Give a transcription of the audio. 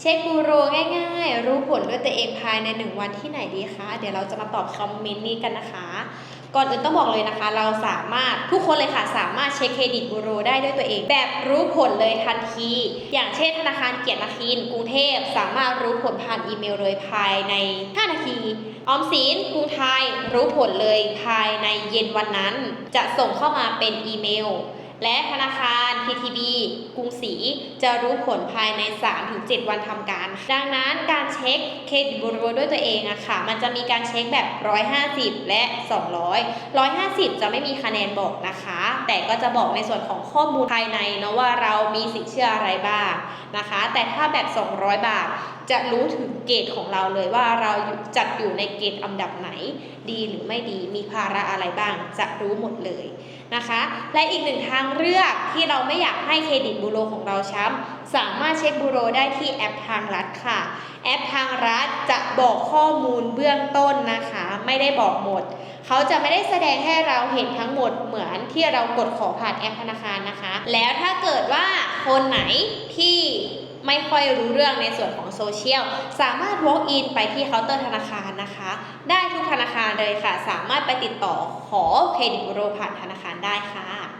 เช็คบูโรง่ายๆ รู้ผลด้วยตัวเองภายใน 1 วันที่ไหนดีคะ เดี๋ยวเราจะมาตอบคอมเมนต์นี้กันนะคะ ก่อนอื่นต้องบอกเลยนะคะ เราสามารถทุกคนเลยค่ะสามารถเช็คเครดิตบูโรได้ด้วยตัวเอง แบบรู้ผลเลยทันที อย่างเช่นธนาคารเกียรตินาคินกรุงเทพสามารถรู้ผลผ่านอีเมลเลยภายใน 5 นาทีออมสินกรุงไทยรู้ผลเลยภายในเย็นวันนั้น จะส่งเข้ามาเป็นอีเมล และธนาคาร TTB กรุงศรีจะรู้ผลภายใน 3-7 วันทำการ ดังนั้นการเช็คเครดิตบูโรด้วยตัวเองอะค่ะ มันจะมีการเช็คแบบ 150 และ 200 150 จะไม่มีคะแนนบอกนะคะ แต่ก็จะบอกในส่วนของข้อมูลภายในเนาะว่าเรามีสินเชื่ออะไรบ้างนะคะ แต่ถ้าแบบ 200 บาท จะรู้ถึงเกรดของเราเลยว่าเราจัดอยู่ในเกรดอันดับไหน ดีหรือไม่ดีมีภาระอะไรบ้าง จะรู้หมดเลยนะคะ และอีกหนึ่งทางเลือกที่เราไม่อยากให้เครดิตบูโรของเราช้ำสามารถเช็คบูโรได้ที่แอปทางรัฐค่ะ แอปทางรัฐจะบอกข้อมูลเบื้องต้นนะคะ ไม่ได้บอกหมด เขาจะไม่ได้แสดงให้เราเห็นทั้งหมดเหมือนที่เรากดขอผ่านแอปธนาคารนะคะ แล้วถ้าเกิดว่าคนไหนที่ ไม่ค่อยรู้เรื่องในส่วนของโซเชียลสามารถ walk in ไปที่เคาน์เตอร์ธนาคารนะคะ ได้ทุกธนาคารเลยค่ะ สามารถไปติดต่อขอเครดิตบูโรผ่านธนาคารได้ค่ะ